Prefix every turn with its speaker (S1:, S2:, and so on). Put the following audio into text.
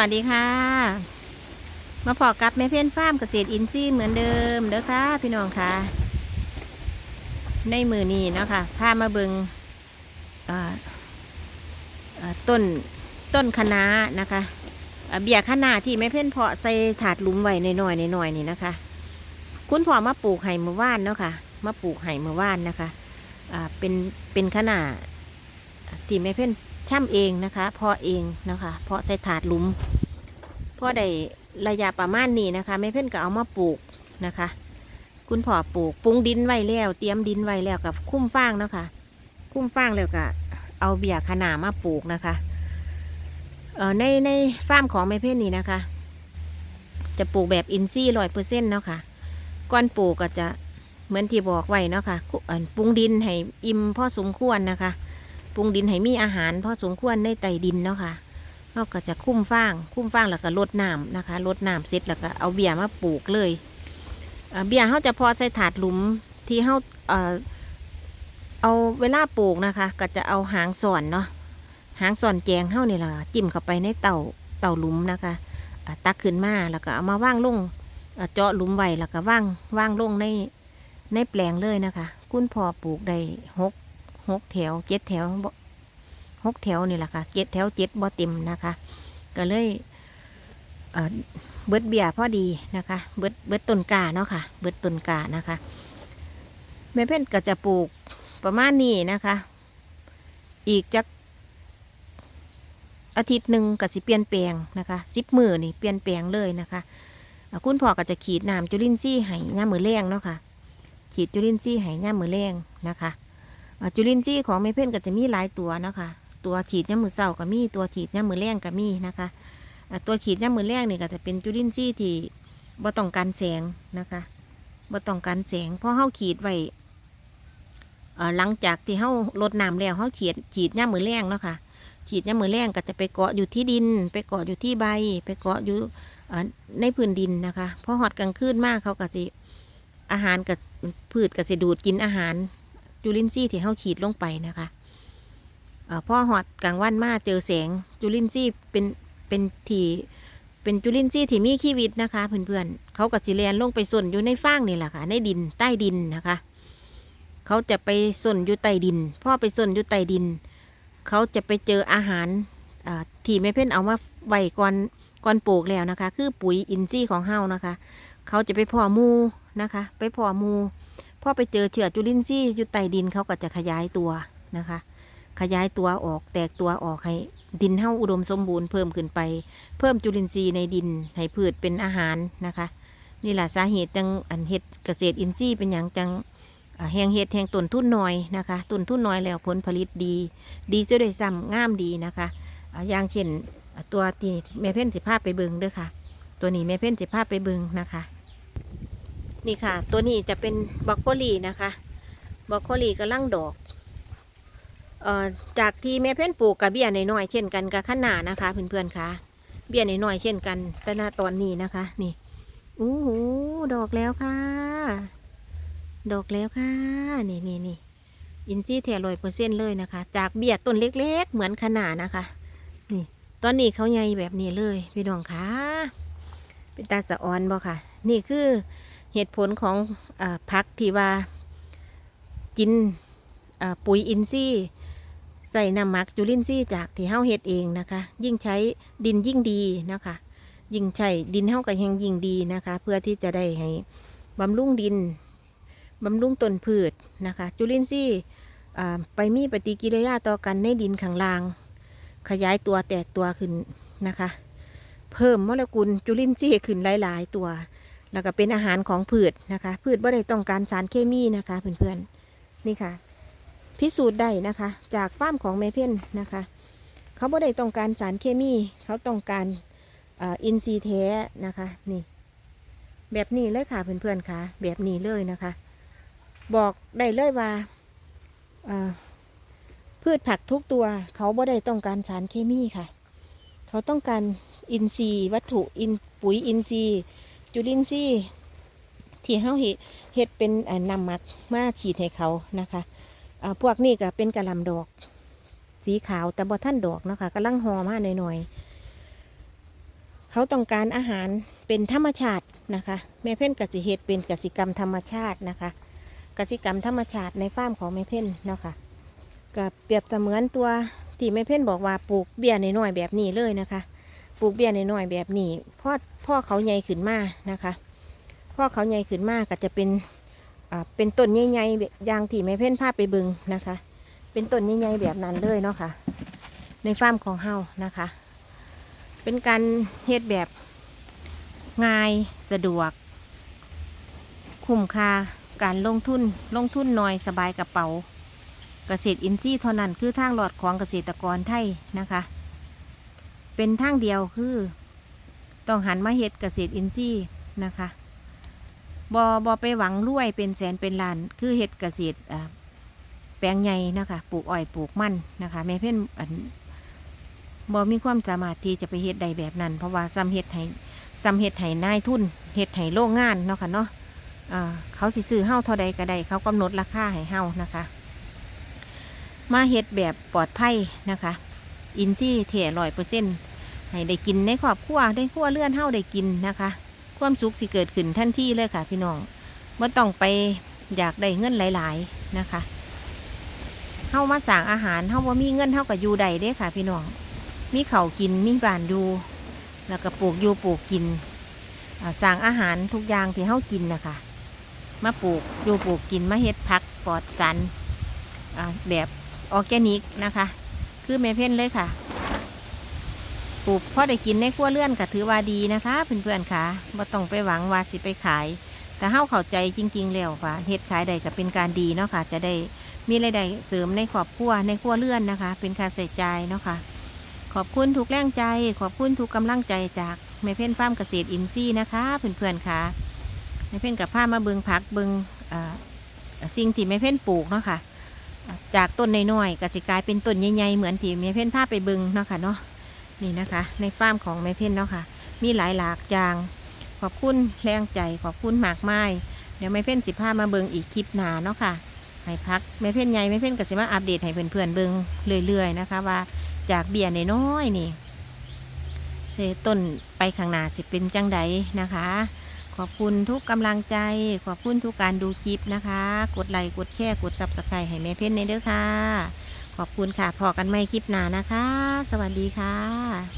S1: วัสดีค่ะ มาพอกับแม่เพี้ยนฟาร์มเกษตรอินทรีย์เหมือนเดิมเด้อค่ะพี่น้องค่ะ ในมือนี้เนาะคะพามาเบิงต้นต้นคะน้านะคะเบี้ยคะน้าที่แม่เพี้ยนเพาะใส่ถาดหลุมไว้ในน้อยๆน้อยๆนี่นะคะ คุณพ่อมาปลูกไห่เมื่อวานเนาะค่ะมาปลูกไห่เมื่อวานนะคะเป็นเป็นคะน้าที่แม่เพี้ยน ช่ำเองนะคะ เพาะเองนะคะ เพาะใส่ถาดหลุมพราะได้ระยะประมาณนี้นะคะแม่เพ่นก็เอามาปลูกนะคะ คุณพ่อปลูกปรุงดินไว้แล้ว เตรียมดินไว้แล้วกับคุ้มฟางเนาะคะ คุ้มฟางแล้วก็เอาเบี้ยขนามาปลูกนะคะเอ่อในในฟาร์มของแม่เพ่นนี่นะคะ จะปลูกแบบอินทรีย์ร้อยเปอร์เซ็นต์เนาะค่ะก่อนปลูกก็จะเหมือนที่บอกไว้เนาะค่ะคุเอ่อปรุงดินให้อิ่มพอสมควรนะคะ ปรุงดินให้มีอาหารพอสมควรในไตดินเนาะค่ะเราก็จะคุ้มฟางคุ้มฟางแล้วก็ลดน้ำนะคะลดน้ำเสร็จแล้วก็เอาเบี้ยมาปลูกเลยเเบี้ยเขาจะพอใส่ถาดหลุมที่เขาเอาเวลาปลูกนะคะ ก็จะเอาหางสอนเนาะหางสอนแจงเข้านี่แหละจิ้มเข้าไปในเต่าเต่าหลุมนะคะตักขึ้นมาแล้วก็เอามาว่างลงอ่าเจาะหลุมไว้แล้วก็ว่างว่างลงในในแปลงเลยนะคะ คุณพ่อปลูกได้หก หกแถวเจ็ดแถวหกแถวนี่แหละค่ะเจ็ดแถวเจ็ดบ่เต็มนะคะ ก็เลยเบิดเบียร์พอดีนะคะ เบิดเบิดต้นกาเนาะค่ะ เบิดต้นกานะคะแม่เพ่นก็จะปลูกประมาณนี้นะคะ อีกจักอาทิตย์หนึ่งก็สิเปลี่ยนแปลงนะคะสิบมือนี่เปลี่ยนแปลงเลยนะคะคุณพ่อก็จะขีดน้ำจุลินทรีย์ให้ย่ามือแรงเนาะค่ะ ขีดจุลินทรีย์ให้ย่ามือแรงนะคะ จุลินทรีย์ของเมเพ่นก็จะมีหลายตัวนะคะตัวฉีดย่ามือเศร้าก็มีตัวฉีดย่ามือแรงก็มีนะคะตัวฉีดย่ามือแรงนี่ก็จะเป็นจุลินทรีย์ที่บ่ต้องการแสงนะคะบ่ต้องการแสงเพราะเฮาขีดไว้หลังจากที่เฮาลดน้ำแล้วเฮาขีดฉีดย่ามือแรงเนาะค่ะฉีดย่ามือแรงก็จะไปเกาะอยู่ที่ดิน ไปเกาะอยู่ที่ใบ ไปเกาะอยู่ในพื้นดินนะคะพอหอดกลางคืนมากเขาก็จะอาหารกับพืชก็จะดูดกินอาหาร จุลินทรีย์ที่เขาขีดลงไปนะคะเอ่อพอหอดกลางวันมาเจอแสงจุลินทรีย์เป็นเป็นที่เป็นจุลินทรีย์ที่มีชีวิตนะคะเพื่อนๆเขากับจิเลียนลงไปส่วนอยู่ในฟางนี่แหละค่ะในดินใต้ดินนะคะ เขาจะไปส่วนอยู่ใต้ดินพ่อไปส่วนอยู่ใต้ดิน เขาจะไปเจออาหารที่แม่เพ่นเอามาไว้ก่อนก่อนปลูกแล้วนะคะ คือปุ๋ยอินทรีย์ของเฮานะคะ เขาจะไปเพอมูนะคะ ไปเพอมู อไปเจอเชื้อจุลินทรีย์อยู่ใต้ดินเขาก็จะขยายตัวนะคะ ขยายตัวออกแตกตัวออกให้ดินเฮาอุดมสมบูรณ์เพิ่มขึ้นไป เพิ่มจุลินทรีย์ในดินให้พืชเป็นอาหารนะคะ นี่แหละสาเหตุจังอันเห็ดเกษตรอินทรีย์เป็นอย่างจังแหงเห็ดแหงต้นทุนน้อยนะคะต้นทุนน้อยแล้วผลผลิตดี ดีจะได้วยซ้ำงามดีนะคะอย่างเช่นตัวที่แม่เพ่นสิภาพไปเบิงด้อค่ะ ตัวนี้แม่เพ่นสิภาพไปเบิงนะคะ นี่ค่ะ ตัวนี้จะเป็นบรอกโคลีนะคะบรอกโคลีกำลังดอกเอ่อจากที่แม่เพ่นปลูกกับเบี้ยน้อยๆเช่นกันกับขนานะคะเพื่อนๆค่ะ เบี้ยน้อยๆเช่นกันแต่ณตอนนี้นะคะ นี่อู้หูดอกแล้วค่ะ ดอกแล้วค่ะ นี่นี่นี่อินซี่แถร้อยเปอร์เซ็นเลยนะคะ จากเบี้ยต้นเล็ก ๆ เหมือนขนานะคะ นี่ ตอนนี้เขาใหญ่แบบนี้เลย พี่น้องค่ะเป็นตาสะออนบ่ค่ะ นี่คือ เหตุผลของอพักที่ว่ากินปุ๋ยอินทรีย์ใส่น้ำหมักจุลินทรีย์จากที่เฮาเฮ็ดเองนะคะ ยิ่งใช้ดินยิ่งดีนะคะ ยิ่งใช้ดินเฮาก็แหงยิ่งดีนะคะ เพื่อที่จะได้ให้บำรุงดินบำรุงต้นพืชนะคะ จุลินทรีย์อ่าไปมีปฏิกิริยาต่อกันในดินข้างล่าง ขยายตัวแตกตัวขึ้นนะคะ เพิ่มโมเลกุลจุลินทรีย์ขึ้นหลาย ๆ ตัว แล้วก็เป็นอาหารของพืชนะคะ พืชบ่ได้ต้องการสารเคมีนะคะเพื่อนๆนี่ค่ะ พิสูจน์ได้นะคะ จากฟาร์มของแม่เพ่นนะคะ เขาบ่ได้ต้องการสารเคมี เขาต้องการอินทรีย์แท้นะคะนี่ แบบนี้เลยค่ะเพื่อนๆค่ะ แบบนี้เลยนะคะ บอกได้เลยว่าอ่าพืชผักทุกตัว เขาบ่ได้ต้องการสารเคมีค่ะ เขาต้องการอินทรีย์วัตถุอินปุ๋ยอินทรีย์ จุลินทรีย์ที่เฮาเฮ็ดเป็นเอ่อนำมักมาฉีดให้เขานะคะพวกนี้ก็เป็นกระหลำดอก สีขาวแต่บ่ท่านดอกนะคะกำลังหอมาหน่อยๆ เขาต้องการอาหารเป็นธรรมชาตินะคะ แม่เพ่นกสิเฮ็ดเป็นกสิกรรมธรรมชาตินะคะกสิกรรมธรรมชาติในฟาร์มของแม่เพ่นนะคะก็เปรียบเสมือนตัวที่แม่เพ่นบอกว่าปลูกเบี้ยน้อยๆแบบนี้เลยนะคะ ปลูกเบี้ยน้อยๆแบบนี้พ่อ พ่อเขาใหญ่ขึ้นมานะคะพ่อเขาใหญ่ขึ้นมาก็จะเป็นอ่าเป็นต้นใหญ่ๆอย่างที่แม่เพ่นพาพไปเบึงนะคะ เป็นต้นใหญ่ๆแบบนั้นเลยเนาะค่ะ ในฟาร์มของเฮานะคะ เป็นการเฮ็ดแบบง่ายสะดวก คุ้มค่าการลงทุนลงทุนน้อยสบายกระเป๋า เกษตรอินทรีย์เท่านั้นคือทางหลอดของเกษตรกรไทยนะคะ เป็นทางเดียวคือ ต้องหันมาเฮ็ดเกษตรอินทรีย์นะคะบอบอไปหวังรวยเป็นแสนเป็นล้าน คือเฮ็ดเกษตรแปลงใหญ่นะคะปลูกอ้อยปลูกมันนะคะแม่เพื่อนบอมีความสามารถที่จะไปเฮ็ดใดแบบนั้น เพราะว่าซ้ำเฮ็ดให้ซ้ำเฮ็ดให้นายทุนเฮ็ดให้โรงงานเนาะค่ะเนาะเขาสิซื้อเฮาเท่าใดก็ได้เขากำหนดราคาให้เฮานะคะ มาเฮ็ดแบบปลอดภัยนะคะ อินซี่เทร้อยเปอร์เซ็นต์ ให้ได้กินในครอบครัวได้ครัวเลื่อนเฮาได้กินนะคะ ความสุขสิเกิดขึ้นทันทีเลยค่ะ พี่น้องว่าต้องไปอยากได้เงินหลาย ๆนะคะเฮามาสั่งอาหารเฮาว่ามีเงินเฮากับอยู่ใดเด้ค่ะ พี่น้อง มีเขากินมีบ้านอยู่แล้วก็ปลูกอยู่ปลูกกินสั่งอาหารทุกอย่างที่เฮากินนะคะ มาปลูกอยู่ปลูกกินมาเฮ็ดพักปลอดกันแบบออร์แกนิกนะคะ คือแม่เพ่นเลยค่ะ ปลูกพอได้กินในครัวเรือนก็ถือว่าดีนะคะเพื่อนๆค่ะบ่ต้องไปหวังว่าสิไปขายแต่เฮาเข้าใจจริง ๆ แล้วว่าเฮ็ดขายใดก็เป็นการดีเนาะค่ะ จะได้มีรายได้เสริมในครอบครัวในครัวเรือนนะคะ เป็นค่าใช้จ่ายเนาะค่ะ ขอบคุณทุกแรงใจ ขอบคุณทุกกำลังใจจากแม่เพ่นฟาร์มเกษตรอินทรีย์นะคะเพื่อนๆค่ะแม่เพ่นกับผ้ามาเบิงผักเบิงอสิ่งที่แม่เพ่นปลูกเนาะค่ะ จากต้นน้อยๆก็สิกลายเป็นต้นใหญ่ๆเหมือนที่แม่เพ่นพาไปเบึงเนาะค่ะเนาะ นี่นะคะ ในฟาร์มของแม่เพ่นเนาะค่ะ มีหลายหลากอย่าง ขอบคุณแรงใจขอบคุณมากไมายเดี๋ยวแม่เพ่นสิพามาเบิงอีกคลิปหนาเนาะค่ะให้พักแม่เพ่นใหญ่แม่เพ่นก็สิมาอัปเดตให้เพื่อนๆเบิงเรื่อยๆนะคะ ว่าจากเบี้ยน้อยๆนี่ต้นไปข้างหน้าสิเป็นจังใดนะคะ ขอบคุณทุกกำลังใจ ขอบคุณทุกการดูคลิปนะคะ กดไลค์กดแชร์กดซับสไครต์ให้แม่เพ่นในเด้อค่ะ ขอบคุณค่ะพอกันไม่คลิปหน้านะคะ สวัสดีค่ะ